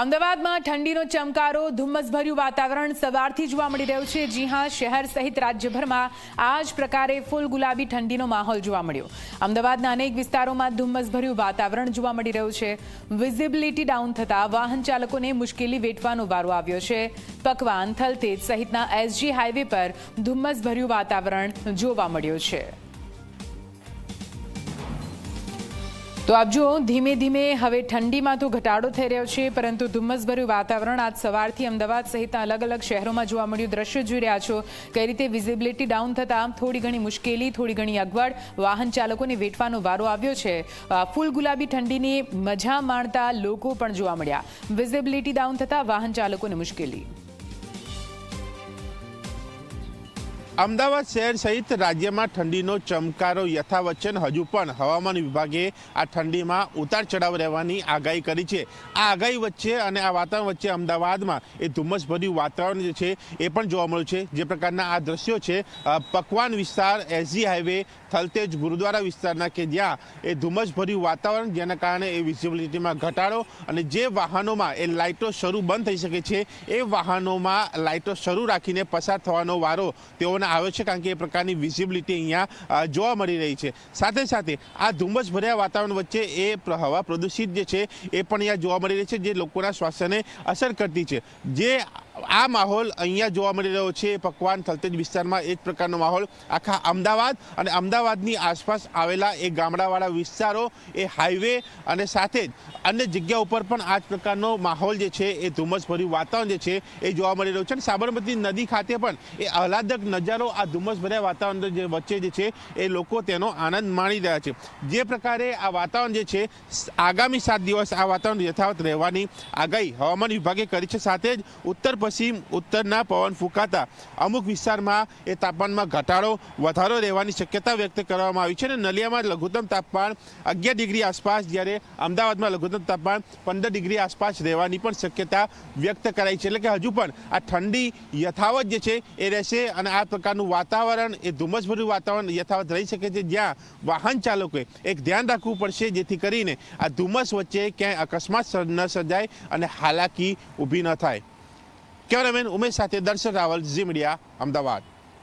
અમદાવાદમાં ઠંડીનો ચમકારો, ધુમ્મસભર્યું વાતાવરણ સવારથી જોવા મળી રહ્યું છે. જી હા, શહેર સહિત રાજ્યભરમાં આ જ પ્રકારે ફૂલ ગુલાબી ઠંડીનો માહોલ જોવા મળ્યો. અમદાવાદના અનેક વિસ્તારોમાં ધુમ્મસભર્યું વાતાવરણ જોવા મળી રહ્યું છે. વિઝિબિલિટી ડાઉન થતાં વાહન ચાલકોને મુશ્કેલી વેઠવાનો વારો આવ્યો છે. પકવાન, થલતેજ સહિતના એસજી હાઈવે પર ધુમ્મસભર્યું વાતાવરણ જોવા મળ્યું છે. તો આપ જુઓ, ધીમે ધીમે હવે ઠંડીમાં તો ઘટાડો થઈ રહ્યો છે, પરંતુ ધુમ્મસભર્યું વાતાવરણ આજ સવારથી અમદાવાદ સહિતના અલગ અલગ શહેરોમાં જોવા મળ્યું દ્રશ્ય. જોઈ રહ્યા છો કઈ રીતે વિઝિબિલિટી ડાઉન થતાં થોડી ઘણી મુશ્કેલી, થોડી ઘણી અગવડ, વાહન ચાલકોને વેઠવાનો વારો આવ્યો છે. ફૂલ ગુલાબી ઠંડીની મજા માણતા લોકો પણ જોવા મળ્યા. વિઝિબિલિટી ડાઉન થતાં વાહન ચાલકોને મુશ્કેલી. અમદાવાદ શહેર સહિત રાજ્યમાં ઠંડીનો ચમકારો યથાવત છે હજુ પણ હવામાન વિભાગે આ ઠંડીમાં ઉતાર ચઢાવ રહેવાની આગાહી કરી છે. આ આગાહી વચ્ચે અને આ વાતાવરણ વચ્ચે અમદાવાદમાં એ ધુમ્મસભર્યું વાતાવરણ જે છે એ પણ જોવા મળ્યું છે. જે પ્રકારના આ દ્રશ્યો છે પકવાન વિસ્તાર, એસજી હાઈવે, થલતેજ, ગુરુદ્વારા વિસ્તારના કે જ્યાં એ ધુમ્મસભર્યું વાતાવરણ જેના કારણે એ વિઝિબિલિટીમાં ઘટાડો અને જે વાહનોમાં એ લાઇટો શરૂ બંધ થઈ શકે છે, એ વાહનોમાં લાઇટો શરૂ રાખીને પસાર થવાનો વારો તેઓને આવ્યો છે કારણ કે એ પ્રકારની વિઝિબિલિટી અહીંયા જોવા મળી રહી છે. સાથે સાથે આ ધુમ્મસ ભર્યા વાતાવરણ વચ્ચે એ હવા પ્રદૂષિત જે છે એ પણ અહીંયા જોવા મળી રહી છે, જે લોકોના સ્વાસ્થ્યને અસર કરતી છે. જે આ માહોલ અહીંયા જોવા મળી રહ્યો છે પકવાન થલતેજ વિસ્તારમાં એક પ્રકારનો માહોલ. આખા અમદાવાદ અને અમદાવાદની આસપાસ આવેલા એ ગામડાવાળા વિસ્તારો, એ હાઈવે અને સાથે જ અન્ય જગ્યા ઉપર પણ આ જ પ્રકારનો માહોલ જે છે, એ ધુમ્મસભર્યું વાતાવરણ જે છે, એ જોવા મળી રહ્યું છે. અને સાબરમતી નદી ખાતે પણ એ આહલાદક નજારો આ ધુમ્મસભર્યા વાતાવરણ જે વચ્ચે જે છે, એ લોકો તેનો આનંદ માણી રહ્યા છે. જે પ્રકારે આ વાતાવરણ જે છે, આગામી સાત દિવસ આ વાતાવરણ યથાવત રહેવાની આગાહી હવામાન વિભાગે કરી છે. સાથે જ ઉત્તર, પશ્ચિમ, ઉત્તરના પવન ફૂંકાતા અમુક વિસ્તારમાં એ તાપમાનમાં ઘટાડો વધારો રહેવાની શક્યતા વ્યક્ત કરવામાં આવી છે અને નલિયામાં લઘુત્તમ તાપમાન અગિયાર ડિગ્રી આસપાસ, જ્યારે અમદાવાદમાં લઘુત્તમ તાપમાન પંદર ડિગ્રી આસપાસ રહેવાની પણ શક્યતા વ્યક્ત કરાઈ છે. એટલે કે હજુ પણ આ ઠંડી યથાવત જે છે, એ રહેશે અને આ પ્રકારનું વાતાવરણ, એ ધુમ્મસભર્યું વાતાવરણ યથાવત રહી શકે છે, જ્યાં વાહન ચાલકોએ એક ધ્યાન રાખવું પડશે, જેથી કરીને આ ધુમ્મસ વચ્ચે ક્યાંય અકસ્માત ન સર્જાય અને હાલાકી ઊભી ન થાય. કેમેરામેન ઉમેશ સાથે દર્શન રાવલ, ઝી મીડિયા, અમદાવાદ.